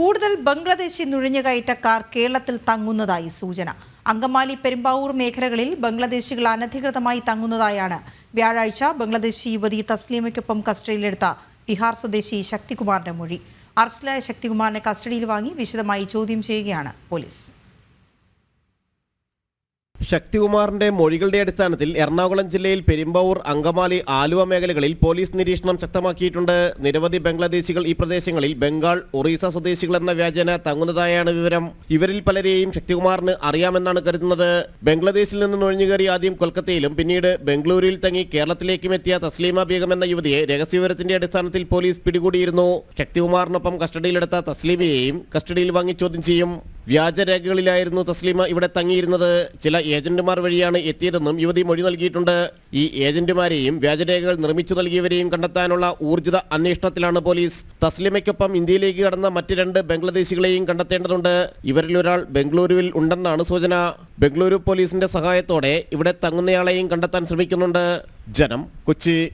കൂടുതൽ ബംഗ്ലാദേശി നുഴഞ്ഞുകയറ്റക്കാർ കേരളത്തിൽ തങ്ങുന്നതായി സൂചന. അങ്കമാലി പെരുമ്പാവൂർ മേഖലകളിൽ ബംഗ്ലാദേശികൾ അനധികൃതമായി തങ്ങുന്നതായാണ് വ്യാഴാഴ്ച ബംഗ്ലാദേശി യുവതി തസ്ലീമയ്ക്കൊപ്പം കസ്റ്റഡിയിലെടുത്ത ബീഹാർ സ്വദേശി ശക്തികുമാറിന്റെ മൊഴി. അറസ്റ്റിലായ ശക്തികുമാറിനെ കസ്റ്റഡിയിൽ വാങ്ങി വിശദമായി ചോദ്യം ചെയ്യുകയാണ് പോലീസ്. ശക്തികുമാറിന്റെ മൊഴികളുടെ അടിസ്ഥാനത്തിൽ എറണാകുളം ജില്ലയിൽ പെരുമ്പാവൂർ അങ്കമാലി ആലുവ മേഖലകളിൽ പോലീസ് നിരീക്ഷണം ശക്തമാക്കിയിട്ടുണ്ട്. നിരവധി ബംഗ്ലാദേശികൾ ഈ പ്രദേശങ്ങളിൽ ബംഗാൾ ഒറീസ സ്വദേശികൾ എന്ന വ്യാജന തങ്ങുന്നതായാണ് വിവരം. ഇവരിൽ പലരെയും ശക്തികുമാറിന് അറിയാമെന്നാണ് കരുതുന്നത്. ബംഗ്ലാദേശിൽ നിന്ന് നുഴഞ്ഞുകയറി ആദ്യം കൊൽക്കത്തയിലും പിന്നീട് ബംഗളൂരുവിൽ തങ്ങി കേരളത്തിലേക്കും എത്തിയ തസ്ലീമ ബീഗം എന്ന യുവതിയെ രഹസ്യവിവരത്തിന്റെ അടിസ്ഥാനത്തിൽ പോലീസ് പിടികൂടിയിരുന്നു. ശക്തികുമാറിനൊപ്പം കസ്റ്റഡിയിലെടുത്ത തസ്ലീമയെയും കസ്റ്റഡിയിൽ വാങ്ങി ചോദ്യം ചെയ്യും. വ്യാജരേഖകളിലായിരുന്നു തസ്ലീമ ഇവിടെ തങ്ങിയിരുന്നത്. ചില ഏജന്റുമാർ വഴിയാണ് എത്തിയതെന്നും യുവതി മൊഴി നൽകിയിട്ടുണ്ട്. ഈ ഏജന്റുമാരെയും വ്യാജരേഖകൾ നിർമ്മിച്ചു നൽകിയവരെയും കണ്ടെത്താനുള്ള ഊർജിത അന്വേഷണത്തിലാണ് പോലീസ്. തസ്ലിമയ്ക്കൊപ്പം ഇന്ത്യയിലേക്ക് കടന്ന മറ്റ് രണ്ട് ബംഗ്ലാദേശികളെയും കണ്ടെത്തേണ്ടതുണ്ട്. ഇവരിൽ ഒരാൾ ബംഗളൂരുവിൽ ഉണ്ടെന്നാണ് സൂചന. ബംഗളൂരു പോലീസിന്റെ സഹായത്തോടെ ഇവിടെ തങ്ങുന്നയാളെയും കണ്ടെത്താൻ ശ്രമിക്കുന്നുണ്ട്. ജനം കൊച്ചി.